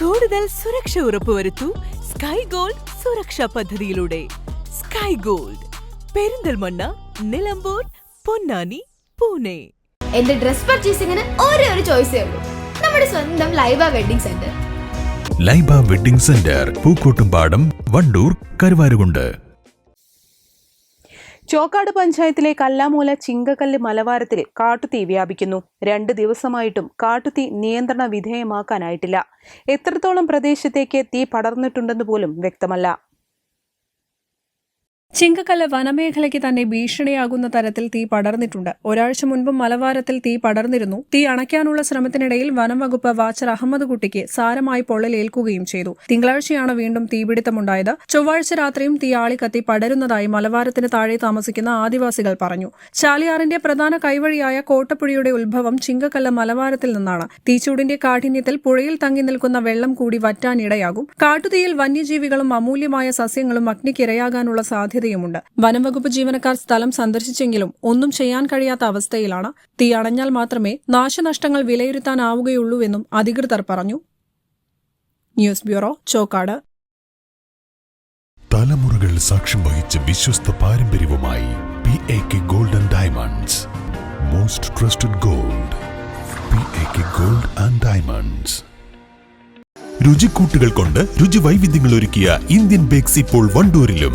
കൂടുതൽ സുരക്ഷ ഉറപ്പുവരുത്തൂ sky gold സുരക്ഷാ പദ്ധതിയിലൂടെ. Sky Gold Perinthalmanna Nilambur Ponnani Pune. എന്റെ ഡ്രസ് പർച്ചേസിംഗിന് ഒരേ ഒരു ചോയ്സേ ഉള്ളൂ. നമ്മുടെ സ്വന്തം Laiba wedding centre Laiba wedding centre Pookkottumpadam Wandoor Karuvarakundu. Chokkad പഞ്ചായത്തിലെ കല്ലാമൂല ചിങ്കക്കല്ല് മലവാരത്തിൽ കാട്ടുതീ വ്യാപിക്കുന്നു. രണ്ട് ദിവസമായിട്ടും കാട്ടുതീ നിയന്ത്രണ വിധേയമാക്കാനായിട്ടില്ല. എത്രത്തോളം പ്രദേശത്തേക്ക് തീ പടർന്നിട്ടുണ്ടെന്ന് പോലും വ്യക്തമല്ല. ചിങ്കക്കല്ല് വനമേഖലയ്ക്ക് തന്നെ ഭീഷണിയാകുന്ന തരത്തിൽ തീ പടർന്നിട്ടുണ്ട്. ഒരാഴ്ച മുൻപ് മലവാരത്തിൽ തീ പടർന്നിരുന്നു. തീ അണയ്ക്കാനുള്ള ശ്രമത്തിനിടയിൽ വനം വകുപ്പ് വാച്ചർ അഹമ്മദ് കുട്ടിക്ക് സാരമായി പൊള്ളലേൽക്കുകയും ചെയ്തു. തിങ്കളാഴ്ചയാണ് വീണ്ടും തീപിടുത്തമുണ്ടായത്. ചൊവ്വാഴ്ച രാത്രിയും തീ ആളിക്കത്തി പടരുന്നതായി മലവാരത്തിന് താഴെ താമസിക്കുന്ന ആദിവാസികൾ പറഞ്ഞു. ചാലിയാറിന്റെ പ്രധാന കൈവഴിയായ കോട്ടപ്പുഴയുടെ ഉത്ഭവം ചിങ്കക്കല്ല് മലവാരത്തിൽ നിന്നാണ്. തീച്ചൂടിന്റെ കാഠിന്യത്തിൽ പുഴയിൽ തങ്ങി നിൽക്കുന്ന വെള്ളം കൂടി വറ്റാനിടയാകും. കാട്ടുതീയിൽ വന്യജീവികളും അമൂല്യമായ സസ്യങ്ങളും അഗ്നിക്കിരയാകാനുള്ള സാധ്യതയുമുണ്ട്. വനംവകുപ്പ് ജീവനക്കാർ സ്ഥലം സന്ദർശിച്ചെങ്കിലും ഒന്നും ചെയ്യാൻ കഴിയാത്ത അവസ്ഥയിലാണ്. തീ അണഞ്ഞാൽ മാത്രമേ നാശനഷ്ടങ്ങൾ വിലയിരുത്താനാവുകയുള്ളൂവെന്നും അധികൃതർ പറഞ്ഞു. News bureau Chokkad. തലമുറകൾ സാക്ഷ്യം വഹിച്ച വിശ്വസ്ത പാരമ്പര്യവുമായി P A K gold and diamonds most trusted gold P A K gold and diamonds രുചിക്കൂട്ടുകൾ കൊണ്ട് രുചി വൈവിധ്യങ്ങൾ ഒരുക്കിയ ഇന്ത്യൻ ബേക്സ് ഇപ്പോൾ വണ്ടൂരിലും